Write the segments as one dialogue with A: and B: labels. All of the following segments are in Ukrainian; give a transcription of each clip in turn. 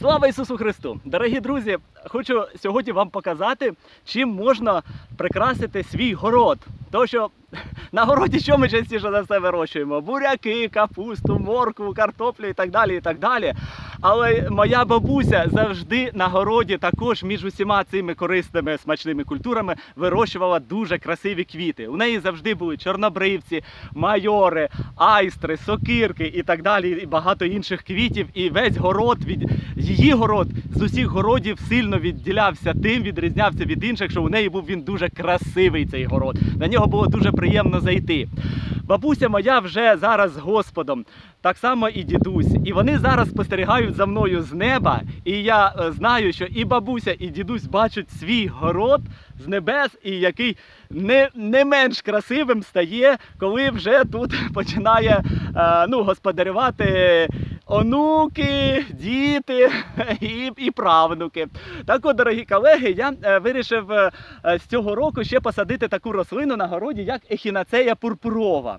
A: Слава Ісусу Христу! Дорогі друзі, хочу сьогодні вам показати, чим можна прикрасити свій город. Тому що на городі що ми частіше за все вирощуємо? Буряки, капусту, моркву, картоплю і так далі. і так далі. Але моя бабуся завжди на городі також між усіма цими корисними смачними культурами вирощувала дуже красиві квіти. У неї завжди були чорнобривці, майори, айстри, сокирки і так далі, і багато інших квітів. І весь город від її город з усіх городів сильно відділявся тим, відрізнявся від інших, що у неї був він дуже красивий цей город. На нього було дуже приємно зайти. Бабуся моя вже зараз з Господом, так само і дідусь. І вони зараз спостерігають за мною з неба. І я е, знаю, що і бабуся, і дідусь бачать свій город з небес, і який не, не менш красивим стає, коли вже тут починає е, ну, господарювати онуки, діти і, і правнуки. Так от, дорогі колеги, я е, вирішив з цього року ще посадити таку рослину на городі, як ехінацея пурпурова.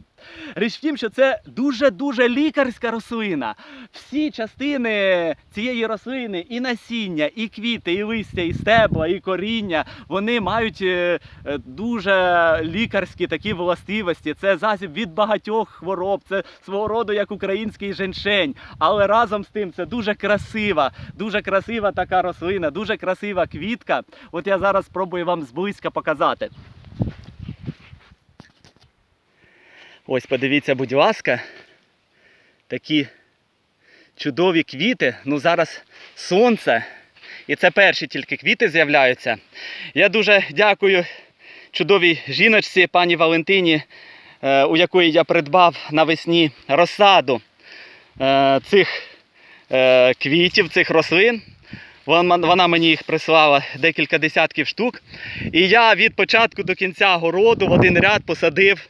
A: Річ в тім, що це дуже-дуже лікарська рослина. Всі частини цієї рослини, і насіння, і квіти, і листя, і стебла, і коріння, вони мають е, е, дуже лікарські такі властивості. Це засіб від багатьох хвороб, це свого роду як український женьшень. Але разом з тим це дуже красива, дуже красива така рослина, дуже красива квітка. От я зараз спробую вам зблизька показати. Ось подивіться, будь ласка, такі чудові квіти. Ну зараз сонце. І це перші тільки квіти з'являються. Я дуже дякую чудовій жіночці, пані Валентині, е, у якої я придбав навесні розсаду е, цих е, квітів, цих рослин. Вона вона мені їх прислала декілька десятків штук. І я від початку до кінця городу в один ряд посадив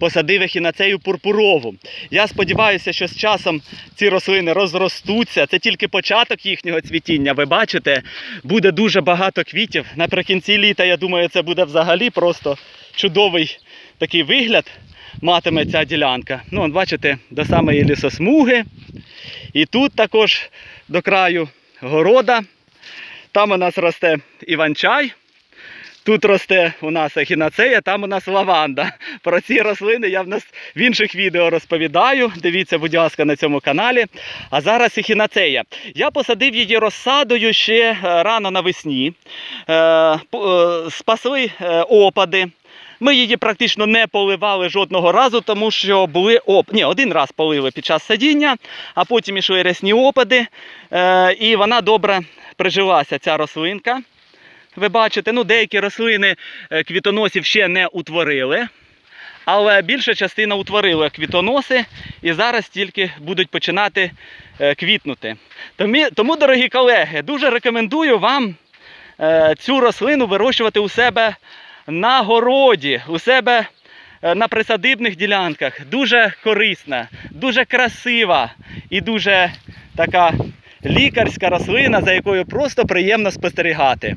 A: посадив ехінацею пурпурову. Я сподіваюся, що з часом ці рослини розростуться. Це тільки початок їхнього цвітіння. Ви бачите, буде дуже багато квітів. Наприкінці літа, я думаю, це буде взагалі просто чудовий такий вигляд. Матиме ця ділянка. Ну, бачите, до самої лісосмуги. І тут також до краю города. Там у нас росте іван-чай. Тут росте у нас ехінацея, там у нас лаванда. Про ці рослини я в нас в інших відео розповідаю. Дивіться, будь ласка, на цьому каналі. А зараз ехінацея. Я посадив її розсадою ще е, рано навесні. Е, е, Спасли опади. Ми її практично не поливали жодного разу, тому що були оп... Ні, один раз полили під час садіння, а потім ішли рясні опади. І вона добре прижилася, ця рослинка. Ви бачите, ну деякі рослини е, квітоносів ще не утворили, але більша частина утворила квітоноси і зараз тільки будуть починати е, квітнути. Тому, дорогі колеги, дуже рекомендую вам е, цю рослину вирощувати у себе на городі, у себе на присадибних ділянках. Дуже корисна, дуже красива і дуже така лікарська рослина, за якою просто приємно спостерігати.